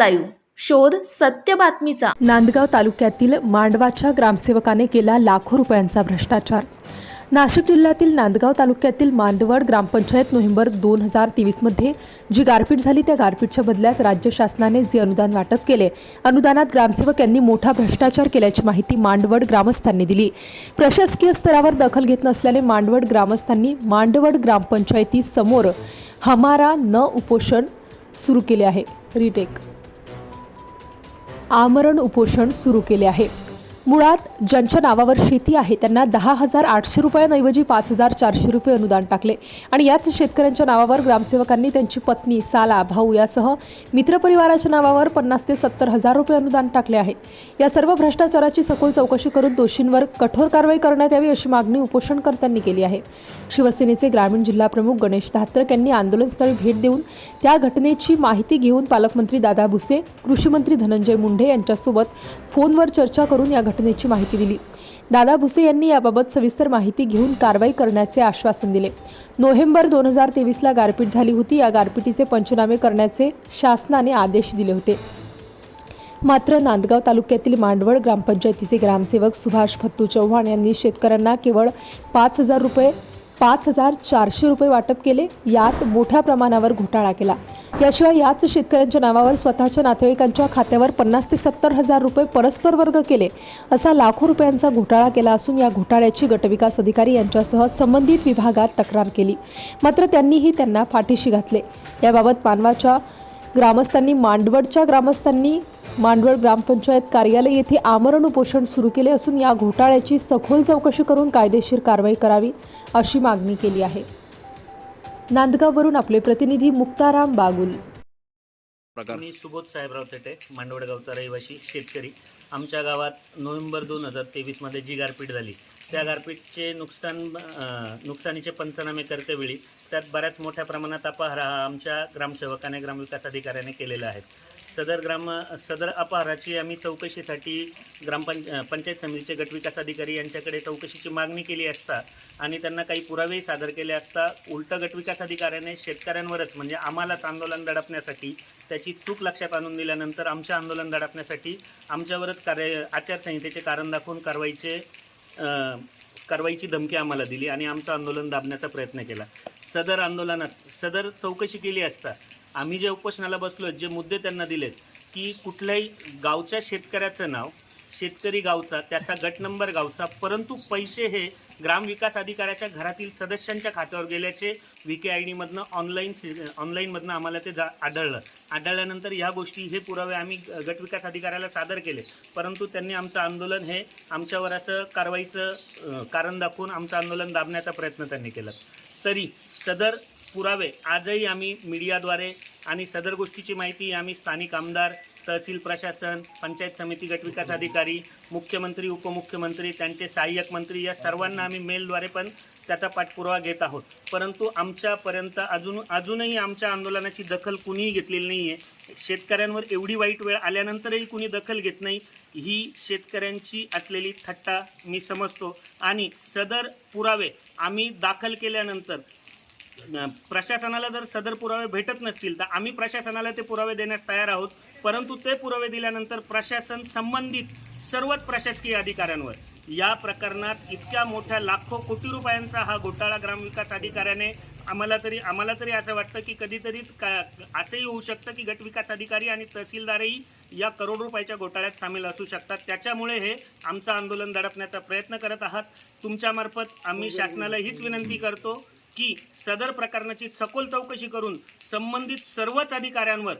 Live. शोध सत्य बातमीचा. नांदगाव तालुक्यातील मांडवाच्या ग्रामसेवकाने केला लाखो रुपयांचा भ्रष्टाचार. नाशिक जिल्ह्यातील नांदगाव तालुक्यातील मांडवड ग्रामपंचायत नोव्हेंबर दोन हजार तेवीसमध्ये जी गारपीट झाली त्या गारपीटच्या बदल्यात राज्य शासनाने जे अनुदान वाटप केले अनुदानात ग्रामसेवक यांनी मोठा भ्रष्टाचार केल्याची माहिती मांडवड ग्रामस्थांनी दिली. प्रशासकीय स्तरावर दखल घेत नसल्याने मांडवड ग्रामस्थांनी मांडवड ग्रामपंचायतीसमोर हमारा न उपोषण सुरू केले आहे. रिटेक. आमरण उपोषण सुरू केले आहे. मुळात ज्यांच्या नावावर शेती आहे त्यांना दहा हजार आठशे रुपयांऐवजी पाच हजार चारशे रुपये अनुदान टाकले. आणि याच शेतकऱ्यांच्या नावावर ग्रामसेवकांनी त्यांची पत्नी साला भाऊ यासह मित्रपरिवाराच्या नावावर पन्नास ते सत्तर हजार रुपये अनुदान टाकले आहे. या सर्व भ्रष्टाचाराची सखोल चौकशी करून दोषींवर कठोर कारवाई करण्यात यावी अशी मागणी उपोषणकर्त्यांनी केली आहे. शिवसेनेचे ग्रामीण जिल्हा प्रमुख गणेश धात्रक यांनी आंदोलनस्थळी भेट देऊन त्या घटनेची माहिती घेऊन पालकमंत्री दादा भुसे कृषीमंत्री धनंजय मुंडे यांच्यासोबत फोनवर चर्चा करून या घटनेची माहिती दिली. दादा भुसे यांनी याबाबत सविस्तर माहिती घेऊन कारवाई करण्याचे आश्वासन दिले. नोव्हेंबर दोन हजार तेवीसला गारपीट झाली होती. या गारपिटीचे पंचनामे करण्याचे शासनाने आदेश दिले होते. मात्र नांदगाव तालुक्यातील मांडवळ ग्रामपंचायतीचे ग्रामसेवक सुभाष फत्तू चव्हाण यांनी शेतकऱ्यांना केवळ पाच हजार रुपये पाच हजार चारशे रुपये वाटप केले. यात मोठ्या प्रमाणावर घोटाळा केला. याशिवाय याच शेतकऱ्यांच्या नावावर स्वतःच्या नातेवाईकांच्या खात्यावर पन्नास ते सत्तर हजार रुपये परस्पर वर्ग केले असा लाखो रुपयांचा घोटाळा केला असून या घोटाळ्याची गटविकास अधिकारी यांच्यासह संबंधित विभागात तक्रार केली. मात्र त्यांनीही त्यांना फाटीशी घातले. याबाबत मानवाच्या ग्रामस्थांनी मांडवडच्या ग्रामस्थांनी मांडवड ग्रामपंचायत कार्यालय येथे आमरण उपोषण सुरू केले असून या घोटाळ्याची सखोल चौकशी करून कायदेशीर कारवाई करावी अशी मागणी केली आहे. नांदगाववरून आपले प्रतिनिधी मुक्ताराम बागुल. मी सुबोध साहेबराव थेटे मांडवडगावचा रहिवासी शेतकरी. आमच्या गावात नोव्हेंबर दोन हजार तेवीसमध्ये जी गारपीट झाली. त्या गारपीटचे नुकसान नुकसानीचे पंचनामे करतेवेळी त्यात बऱ्याच मोठ्या प्रमाणात अपहार हा आमच्या ग्रामसेवकाने ग्रामविकास अधिकाऱ्याने केलेला आहे. सदर ग्राम सदर अपहाराची आम्ही चौकशीसाठी ग्रामपंच पंचायत समितीचे गटविकास अधिकारी यांच्याकडे चौकशीची मागणी केली असता आणि त्यांना काही पुरावेही सादर केले असता उलट गटविकास अधिकाऱ्याने शेतकऱ्यांवरच म्हणजे आम्हालाच आंदोलन दडपण्यासाठी त्याची चूक लक्षात आणून दिल्यानंतर आमचे आंदोलन दडपण्यासाठी आमच्यावरच कार्य आचारसंहितेचे कारण दाखवून कारवाईचे कारवाईची धमकी आम्हाला दिली आणि आमचं आंदोलन दाबण्याचा प्रयत्न केला. सदर आंदोलनात सदर चौकशी केली असता आम्ही जे उपोषणाला बसलो जे मुद्दे त्यांना दिलेत की कुठल्याही गावच्या शेतकऱ्याचं नाव शेतकरी गावचा त्याचा गट नंबर गावचा परंतु पैसे हे ग्रामविकास अधिकाऱ्याच्या घरातील सदस्यांच्या खात्यावर गेल्याचे व्ही के आय डीमधनं ऑनलाईन ऑनलाईनमधनं आम्हाला ते जा आढळलं. आढळल्यानंतर ह्या गोष्टी हे पुरावे आम्ही गटविकास अधिकाऱ्याला सादर केले. परंतु त्यांनी आमचं आंदोलन हे आमच्यावर असं कारवाईचं कारण दाखवून आमचं आंदोलन दाबण्याचा प्रयत्न त्यांनी केला. तरी सदर पुरावे आजही आम्ही मीडियाद्वारे आणि सदर गोष्टीची माहिती आम्ही स्थानिक आमदार तहसील प्रशासन पंचायत समिती गटविकास अधिकारी मुख्यमंत्री उपमुख्यमंत्री त्यांचे सहाय्यक मंत्री या सर्वांना आम्ही मेलद्वारे पण त्याचा पाठपुरावा घेत आहोत. परंतु आमच्यापर्यंत अजून अजूनही आमच्या आंदोलनाची दखल कुणीही घेतलेली नाही आहे शेतकऱ्यांवर एवढी वाईट वेळ आल्यानंतरही कुणी दखल घेत नाही ही शेतकऱ्यांची असलेली थट्टा मी समजतो. आणि सदर पुरावे आम्ही दाखल केल्यानंतर प्रशासनाला जर सदर पुरावे भेटत नसतील तर आम्ही प्रशासनाला ते पुरावे देण्यास तयार आहोत. परंतु ते पुरावे दिल्यानंतर प्रशासन संबंधित सर्वच प्रशासकीय अधिकाऱ्यांवर या प्रकरणात इतक्या मोठ्या लाखो कोटी रुपयांचा हा घोटाळा ग्रामविकास अधिकाऱ्याने आम्हाला तरी आम्हाला तरी असं वाटतं की कधीतरी का असंही होऊ शकतं की गटविकास अधिकारी आणि तहसीलदारही या करोड रुपयाच्या घोटाळ्यात सामील असू शकतात. त्याच्यामुळे हे आमचं आंदोलन दडपण्याचा प्रयत्न करत आहात. तुमच्यामार्फत आम्ही शासनाला हीच विनंती करतो की सदर प्रकरणाची सखोल चौकशी करून संबंधित सर्वच अधिकाऱ्यांवर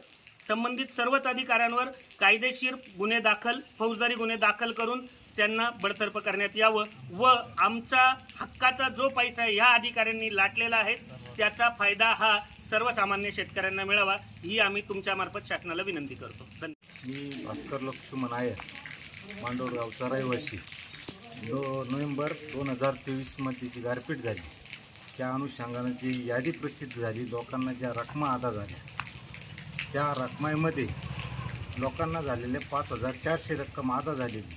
संबंधित सर्वच अधिकाऱ्यांवर कायदेशीर गुन्हे दाखल फौजदारी गुन्हे दाखल करून त्यांना बडतर्फ करण्यात यावं व आमचा हक्काचा जो पैसा ह्या अधिकाऱ्यांनी लाटलेला आहे त्याचा फायदा हा सर्वसामान्य शेतकऱ्यांना मिळावा ही आम्ही तुमच्यामार्फत शासनाला विनंती करतो. धन्यवाद मी भास्कर लक्ष्मण आहे मांडोळगावचा रहिवासी. दो नोव्हेंबर दोन हजार तेवीसमध्ये जी गारपीट झाली. त्या अनुषंगानं जी यादी प्रसिद्ध झाली लोकांना ज्या रकमा अदा झाल्या त्या रकमामध्ये लोकांना झालेले पाच हजार चारशे रक्कम अदा झालेली.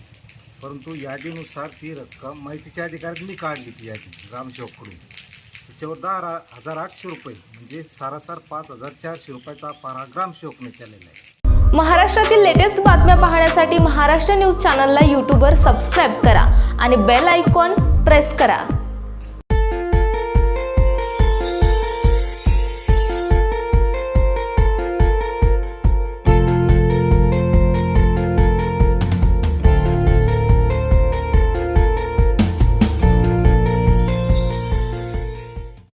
परंतु यादीनुसार ती रक्कम माहितीच्या अधिकाऱ्यात मी काढली ती यादी रामशेवकडून त्याच्यावर दहा हजार आठशे रुपये म्हणजे सारासार पाच हजार चारशे रुपयाचा पारा ग्रामसेवकने केलेला आहे. महाराष्ट्रातील लेटेस्ट बातम्या पाहण्यासाठी महाराष्ट्र न्यूज चॅनलला यूट्यूबवर सबस्क्राईब करा आणि बेल आयकॉन प्रेस करा.